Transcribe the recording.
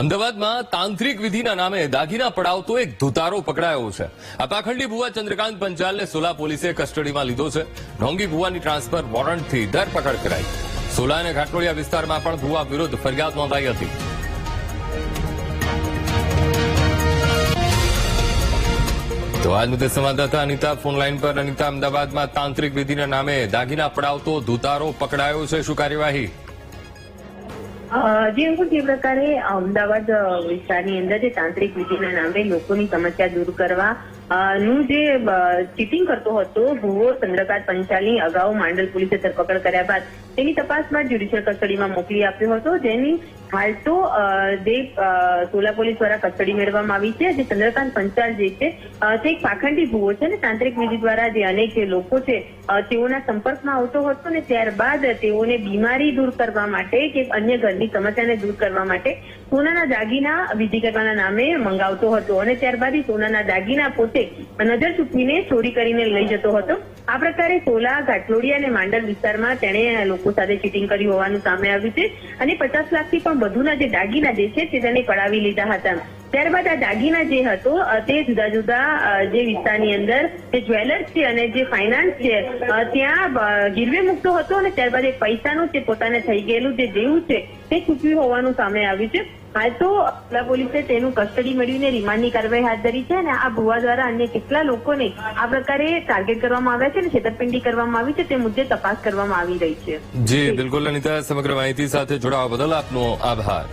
અમદાવાદમાં તાંત્રિક વિધિના નામે દાગીના પડાવતો એક ધુતારો પકડાયો છે. આ પાખંડી ભુવા ચંદ્રકાંત પંચાલને સોલા પોલીસે કસ્ટડીમાં લીધો છે. ઢોંગી ભુવાની ટ્રાન્સફર વોરંટથી ધરપકડ કરાઈ. સોલા અને ઘાટલોડિયા વિસ્તારમાં પણ ભુવા વિરુદ્ધ ફરિયાદ નોંધાઈ હતી. તો આજ મુદ્દે સંવાદદાતા અનિતા ફોન લાઇન પર. અનિતા, અમદાવાદમાં તાંત્રિક વિધિના નામે દાગીના પડાવતો ધુતારો પકડાયો છે. શું કાર્યવાહી? જે જે પ્રકારે અમદાવાદ વિસ્તારની અંદર જે તાંત્રિક વિધિના નામે લોકોની સમસ્યા દૂર કરવા નું જે ચીટિંગ કરતો હતો, ભુવો ચંદ્રકાંત પંચાલની અગાઉ માંડલ પોલીસે ધરપકડ કર્યા બાદ, તેની તપાસમાં જ્યુડિશિયલ કસ્ટડીમાં મોકલી આપ્યો હતો, જેની હાલ તો જે સોલા પોલીસ દ્વારા કસ્ટડી મેળવવામાં આવી છે જે ચંદ્રકાંત પંચાલ જે છે તે એક પાખંડી ભૂવો છે ને તાંત્રિક વિધિ દ્વારા જે અનેક લોકો છે તેઓના સંપર્કમાં આવતો હતો ને ત્યારબાદ તેઓને બીમારી દૂર કરવા માટે કે અન્ય ઘરની સમસ્યાને દૂર કરવા માટે સોનાના દાગીના વિધિ કરવાના નામે મંગાવતો હતો અને ત્યારબાદ સોનાના દાગીના પોતે નજર ચૂકવીને ચોરી કરીને લઈ જતો હતો. આ પ્રકારે સોલા ઘાટલોડિયા અને માંડલ વિસ્તારમાં તેણે લોકો સાથે ચીટિંગ કર્યું હોવાનું સામે આવ્યું છે અને પચાસ લાખથી પણ વધુના જે દાગીના જે છે તે તેને પડાવી લીધા હતા. ત્યારબાદ આ દાગીના જે હતો તે જુદા જુદા જે વિસ્તારની અંદર જે જ્વેલર્સ છે અને જે ફાઇનાન્સ છે ત્યાં ગીરવે મૂકતો હતો અને ત્યારબાદ એ પૈસાનું જે પોતાને થઈ ગયેલું જે દેવું છે, તે ચૂક્યું હોવાનું સામે આવ્યું છે. હાલ તો અમદાવાદ પોલીસે તેનું કસ્ટડી મેળવીને રિમાન્ડની કાર્યવાહી હાથ ધરી છે અને આ ભુવા દ્વારા અન્ય કેટલા લોકોને આ પ્રકારે ટાર્ગેટ કરવામાં આવ્યા છે અને છેતરપિંડી કરવામાં આવી છે તે મુદ્દે તપાસ કરવામાં આવી રહી છે. જી, બિલકુલ અનિતા, સમગ્ર માહિતી સાથે જોડાવા બદલ આપનો આભાર.